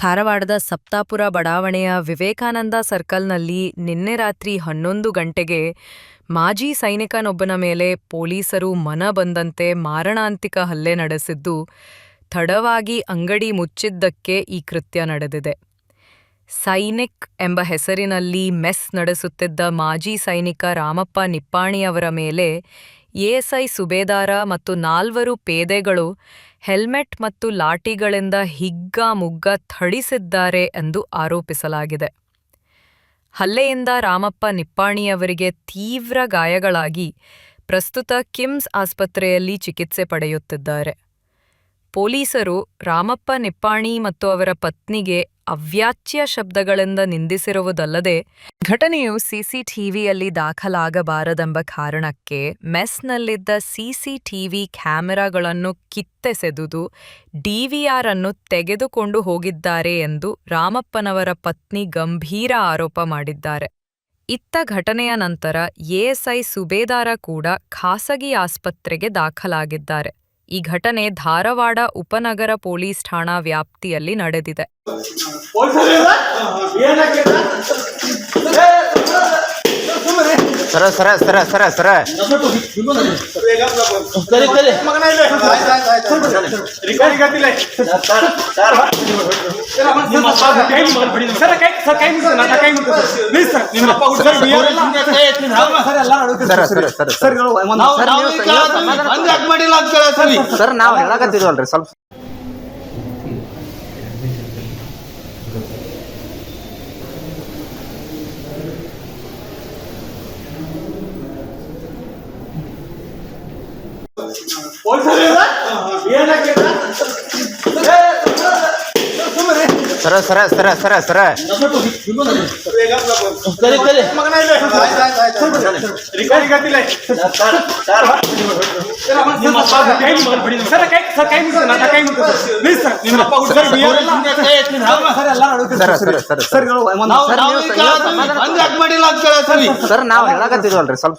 ಧಾರವಾಡದ ಸಪ್ತಾಪುರ ಬಡಾವಣೆಯ ವಿವೇಕಾನಂದ ಸರ್ಕಲ್ನಲ್ಲಿ ನಿನ್ನೆ ರಾತ್ರಿ ಹನ್ನೊಂದು ಗಂಟೆಗೆ ಮಾಜಿ ಸೈನಿಕನೊಬ್ಬನ ಮೇಲೆ ಪೊಲೀಸರು ಮನ ಬಂದಂತೆ ಮಾರಣಾಂತಿಕ ಹಲ್ಲೆ ನಡೆಸಿದ್ದು, ತಡವಾಗಿ ಅಂಗಡಿ ಮುಚ್ಚಿದ್ದಕ್ಕೆ ಈ ಕೃತ್ಯ ನಡೆದಿದೆ. ಸೈನಿಕ್ ಎಂಬ ಹೆಸರಿನಲ್ಲಿ ಮೆಸ್ ನಡೆಸುತ್ತಿದ್ದ ಮಾಜಿ ಸೈನಿಕ ರಾಮಪ್ಪ ನಿಪ್ಪಾಣಿಯವರ ಮೇಲೆ ಎಎಸ್ಐ ಸುಬೇದಾರ ಮತ್ತು ನಾಲ್ವರು ಪೇದೆಗಳು ಹೆಲ್ಮೆಟ್ ಮತ್ತು ಲಾಠಿಗಳಿಂದ ಹಿಗ್ಗಾಮುಗ್ಗ ಥಳಿಸಿದ್ದಾರೆ ಎಂದು ಆರೋಪಿಸಲಾಗಿದೆ. ಹಲ್ಲೆಯಿಂದ ರಾಮಪ್ಪ ನಿಪ್ಪಾಣಿಯವರಿಗೆ ತೀವ್ರ ಗಾಯಗಳಾಗಿ ಪ್ರಸ್ತುತ ಕಿಮ್ಸ್ ಆಸ್ಪತ್ರೆಯಲ್ಲಿ ಚಿಕಿತ್ಸೆ ಪಡೆಯುತ್ತಿದ್ದಾರೆ. ಪೊಲೀಸರು ರಾಮಪ್ಪ ನಿಪ್ಪಾಣಿ ಮತ್ತು ಅವರ ಪತ್ನಿಗೆ ಅವ್ಯಾಚ್ಯ ಶಬ್ದಗಳಿಂದ ನಿಂದಿಸಿರುವುದಲ್ಲದೆ, ಘಟನೆಯು ಸಿಸಿಟಿವಿಯಲ್ಲಿ ದಾಖಲಾಗಬಾರದೆಂಬ ಕಾರಣಕ್ಕೆ ಮೆಸ್ನಲ್ಲಿದ್ದ ಸಿಸಿಟಿವಿ ಕ್ಯಾಮೆರಾಗಳನ್ನು ಕಿತ್ತೆಸೆದುದು ಡಿವಿಆರ್ ಅನ್ನು ತೆಗೆದುಕೊಂಡು ಹೋಗಿದ್ದಾರೆ ಎಂದು ರಾಮಪ್ಪನವರ ಪತ್ನಿ ಗಂಭೀರ ಆರೋಪ ಮಾಡಿದ್ದಾರೆ. ಇತ್ತ ಘಟನೆಯ ನಂತರ ಎಎಸ್ಐ ಸುಬೇದಾರ ಕೂಡ ಖಾಸಗಿ ಆಸ್ಪತ್ರೆಗೆ ದಾಖಲಾಗಿದ್ದಾರೆ. ಈ ಘಟನೆ ಧಾರವಾಡ ಉಪನಗರ ಪೊಲೀಸ್ ಠಾಣಾ ವ್ಯಾಪ್ತಿಯಲ್ಲಿ ನಡೆದಿದೆ. ಸರ ಸರ ಸರ ಸರ ಸರ. ಕರಿ ಕರಿ ಸರ್ ನಾವು ಸರ್ ಕೈ ಮುಗಿದು ನನ್ನ ಕೈ ಮುಗಿದು ಸರ್ ಪ್ಲೀಸ್ ಸರ್ ನಿಮ್ಮ ಅಪ್ಪ ಹುಡುಗ ಸರ್ ಬಿಯರ್ ಎಲ್ಲ ಸರ್ ಎಲ್ಲ ಅಡುಗೆ ಸರ ಸರ ಸರ ಸರ್ ಇವ್ರು ಒಂದು ನಾವು ಸರ್ ನಾವು ನೀವು ಈಗ ಕೇಳತ್ತೀವಿ. ಹಂಗ್ ಯಾಕ್ ಮಾಡಿಲ್ಲ ಅಂತ ಕೇಳತ್ತೀವಿ ಸರ್ ನಾವು ಹೇಳಕತ್ತಿದ್ವಲ್ರಿ ಸ್ವಲ್ಪ ಸರ ಸರ ಸರ ಸರ ಸರ ಕರಿ ಕರಿ ನಿಮ್ಮ ಅಪ್ಪ ಕೈ ಮುಗಿದು ಸರ್ ಕೈ ಸರ್ ಕೈ ಮುಗಿದು ನನ್ನ ಕೈ ಮುಗಿದು ಸರ್ ಪ್ಲೀಸ್ ಸರ್ ನಿಮ್ಮ ಅಪ್ಪ ಹುಡುಗ ಸರ್ ಬಿಯರ್ ಎಲ್ಲ ಸರ್ ಎಲ್ಲ ಅಡುಗೆ ಸರ ಸರ ಸರ ಸರ್ ಇವ್ರು ಒಂದು ನಾವು ಸರ್ ನಾವು ನೀವು ಈಗ ಕೇಳತ್ತೀವಿ. ಹಂಗ್ ಸರ ಸರ ಸರ ಸರ. ಸರ್ ನಾವು ಹೇಳಕತ್ತಿದ್ವಲ್ರಿ ಸ್ವಲ್ಪ.